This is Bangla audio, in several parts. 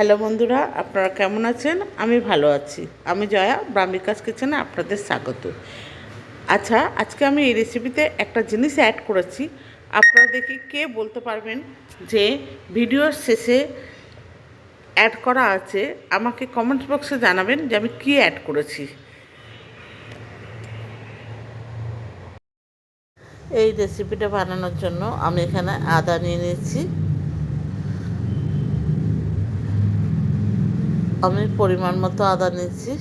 হ্যালো বন্ধুরা, আপনারা কেমন আছেন? আমি ভালো আছি। আমি জয়া, ব্রাহ্মিকাস কিচেনে আপনাদের স্বাগত। আচ্ছা আজকে আমি এই রেসিপিতে একটা জিনিস অ্যাড করেছি। আপনারা দেখি কে বলতে পারবেন যে ভিডিওর শেষে অ্যাড করা আছে? আমাকে কমেন্টস বক্সে জানাবেন যে আমি কী অ্যাড করেছি। এই রেসিপিটা বানানোর জন্য আমি এখানে আদা নিয়ে নিয়েছি। আমি পরিমাণ মতো আদা নিয়েছি।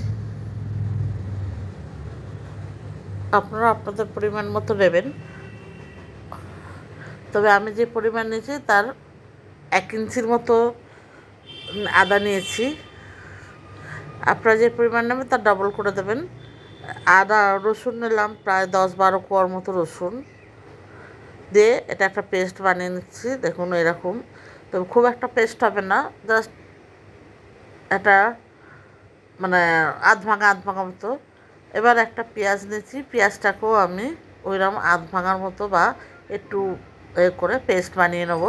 আপনারা আপনাদের পরিমাণ মতো নেবেন। তবে আমি যে পরিমাণ নিয়েছি তার এক ইঞ্চির মতো আদা নিয়েছি। আপনারা যে পরিমাণ নেবেন তার ডবল করে দেবেন। আদা, রসুন নিলাম, প্রায় দশ বারো কোয়ার মতো রসুন। দিয়ে এটা একটা পেস্ট বানিয়ে নিচ্ছি। দেখুন এরকম। তবে খুব একটা পেস্ট হবে না। জাস্ট এটা মানে আধ ভাঙা আধ ভাঙা মতো। এবার একটা পেঁয়াজ নিয়েছি, পেঁয়াজটাকেও আমি ওইরকম আধ ভাঙার মতো বা একটু এ করে পেস্ট বানিয়ে নেব।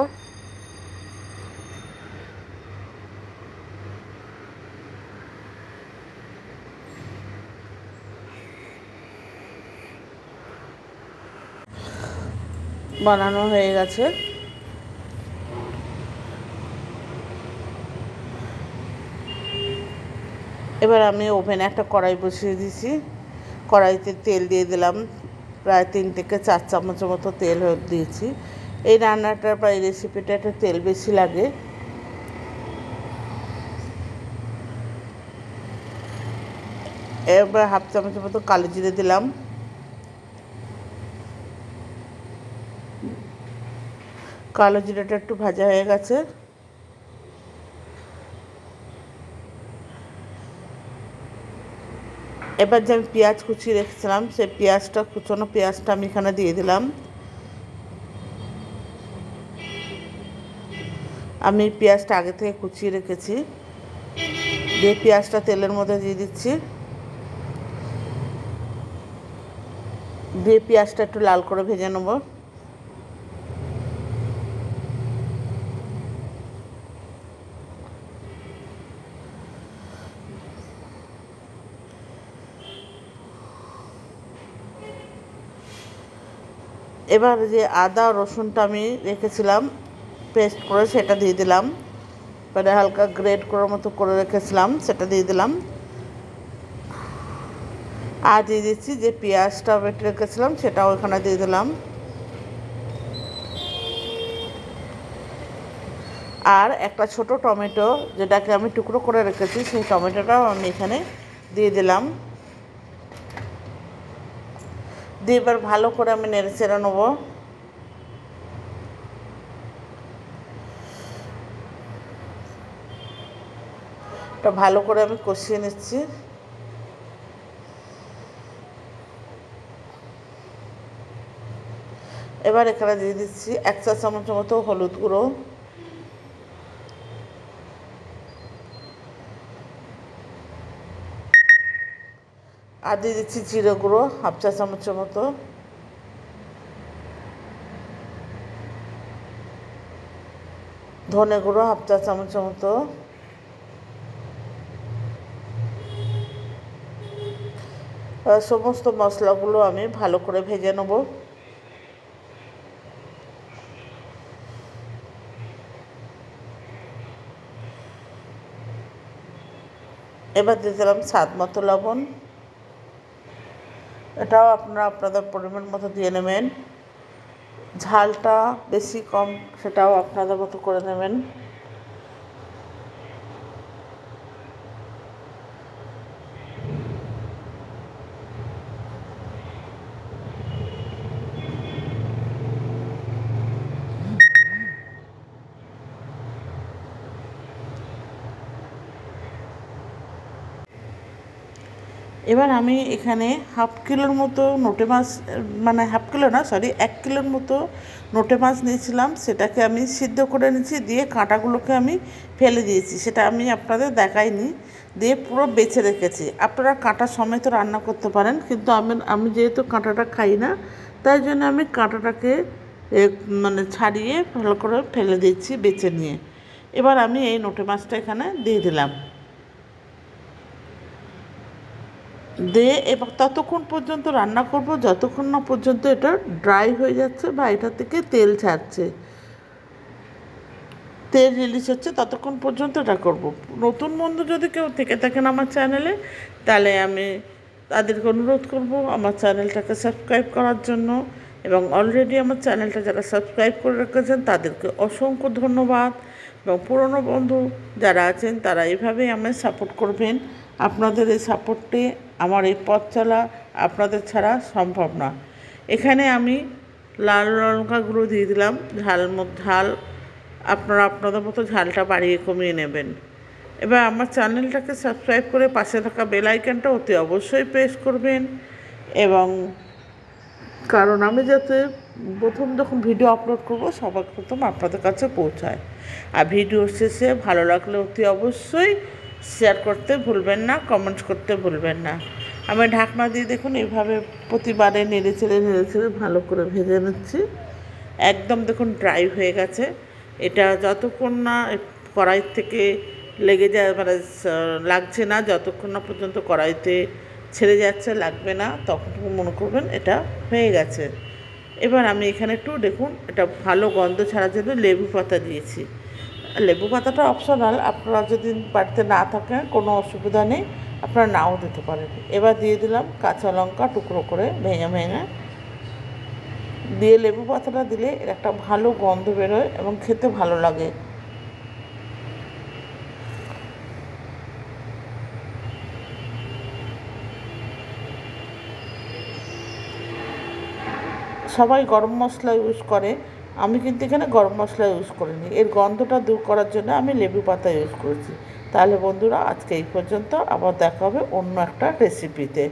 বানানো হয়ে গেছে। এবার আমি ওভেনে একটা কড়াই বসিয়ে দিয়েছি। কড়াইতে তেল দিয়ে দিলাম। প্রায় তিন থেকে চার চামচের মতো তেল দিয়েছি। এই রান্নাটার এই রেসিপিটা একটা তেল বেশি লাগে। এবার হাফ চামচের মতো কালো জিরে দিলাম। কালো জিরেটা একটু ভাজা হয়ে গেছে। এবার যে আমি পেঁয়াজ কুচিয়ে রেখেছিলাম সেই পেঁয়াজটা কুচনো পেঁয়াজটা আমি এখানে দিয়ে দিলাম। আমি পেঁয়াজটা আগে থেকে কুচিয়ে রেখেছি। দিয়ে পেঁয়াজটা তেলের মধ্যে দিয়ে দিচ্ছি। দিয়ে পেঁয়াজটা একটু লাল করে ভেজে নেব। এবার যে আদা, রসুনটা আমি রেখেছিলাম পেস্ট করে সেটা দিয়ে দিলাম। এবারে হালকা গ্রেড করার মতো করে রেখেছিলাম, সেটা দিয়ে দিলাম। আর দিয়ে দিচ্ছি যে পেঁয়াজটা বেটে রেখেছিলাম, সেটাও এখানে দিয়ে দিলাম। আর একটা ছোট টমেটো, যেটাকে আমি টুকরো করে রেখেছি, সেই টমেটোটাও আমি এখানে দিয়ে দিলাম। দিয়ে এবার ভালো করে আমি নেড়ে চেড়ে নেব। এটা ভালো করে আমি কষিয়ে নিচ্ছি। এবার এখানে দিয়ে দিচ্ছি এক চা চামচের মতো হলুদ গুঁড়ো। আর দিয়ে দিচ্ছি জিরে গুঁড়ো, হাফ চা চামচের মতো। ধনে গুঁড়ো, হাফ চা চামচের মতো। সমস্ত মশলাগুলো আমি ভালো করে ভেজে নেব। এবার দিয়ে দিলাম স্বাদ মতো লবণ। এটাও আপনারা আপনাদের পরিমাণ মতো দিয়ে নেবেন। ঝালটা বেশি কম সেটাও আপনাদের মতো করে নেবেন। এবার আমি এখানে হাফ কিলোর মতো নোটে মাছ মানে হাফ কিলো না সরি এক কিলোর মতো নোটে মাছ নিয়েছিলাম। সেটাকে আমি সিদ্ধ করে নিয়েছি, দিয়ে কাঁটাগুলোকে আমি ফেলে দিয়েছি। সেটা আমি আপনাদের দেখাইনি, দিয়ে পুরো বেছে রেখেছি। আপনারা কাঁটা সমেত রান্না করতে পারেন, কিন্তু আমি আমি যেহেতু কাঁটাটা খাই না, তাই জন্য আমি কাঁটাটাকে মানে ছাড়িয়ে ভালো করে ফেলে দিচ্ছি বেছে নিয়ে। এবার আমি এই নোটে মাছটা এখানে দিয়ে দিলাম। দিয়ে এবং ততক্ষণ পর্যন্ত রান্না করব, যতক্ষণ না পর্যন্ত এটা ড্রাই হয়ে যাচ্ছে বা এটা থেকে তেল ছাড়ছে। তেল রিলিজ হচ্ছে, ততক্ষণ পর্যন্ত এটা করব। নতুন বন্ধু যদি কেউ থেকে থাকেন আমার চ্যানেলে তাহলে আমি তাদেরকে অনুরোধ করব আমার চ্যানেলটাকে সাবস্ক্রাইব করার জন্য। এবং অলরেডি আমার চ্যানেলটা যারা সাবস্ক্রাইব করে রেখেছেন, তাদেরকে অসংখ্য ধন্যবাদ। এবং পুরনো বন্ধু যারা আছেন, তারা এভাবেই আমায় সাপোর্ট করবেন। আপনাদের এই সাপোর্টে আমার এই পথ চলা আপনাদের ছাড়া সম্ভব না। এখানে আমি লাল লঙ্কা গুঁড়ো দিয়ে দিলাম। ঝাল ঝাল আপনারা আপনাদের মতো ঝালটা বাড়িয়ে কমিয়ে নেবেন। এবার আমার চ্যানেলটাকে সাবস্ক্রাইব করে পাশে থাকা বেল অতি অবশ্যই প্রেস করবেন এবং কারণ আমি যাতে প্রথম যখন ভিডিও আপলোড করব, সবার প্রথম আপনাদের কাছে পৌঁছায়। আর ভিডিও শেষে ভালো লাগলে অতি অবশ্যই শেয়ার করতে ভুলবেন না কমেন্টস করতে ভুলবেন না। আমি ঢাকনা দিয়ে দেখুন, এইভাবে প্রতিবারে নেড়ে চেড়ে নেড়ে চেড়ে ভালো করে ভেজে নিচ্ছি। একদম দেখুন ড্রাই হয়ে গেছে। এটা যতক্ষণ না কড়াই থেকে লেগে যায় মানে লাগছে না, যতক্ষণ না পর্যন্ত কড়াইতে ছেড়ে যাচ্ছে, লাগবে না তখন মনে করবেন এটা হয়ে গেছে। এবার আমি এখানে একটু দেখুন, এটা ভালো গন্ধ ছাড়ার জন্য লেবু পাতা দিয়েছি। লেবু পাতাটা অপশনাল আপনারা যদি বাড়িতে না থাকেন, কোনো অসুবিধা নেই, আপনারা নাও দিতে পারেন। এবার দিয়ে দিলাম কাঁচা লঙ্কা টুকরো করে ভেঙে ভেঙে। দিয়ে লেবু পাতাটা দিলে এর একটা ভালো গন্ধ বেরোয় এবং খেতে ভালো লাগে। সবাই গরম মশলা ইউজ করে। আমি কিন্তু এখানে গরম মশলা ইউজ করিনি। এর গন্ধটা দূর করার জন্য আমি লেবু পাতা ইউজ করেছি। তাহলে বন্ধুরা, আজকে এই পর্যন্ত আবার দেখা হবে অন্য একটা রেসিপিতে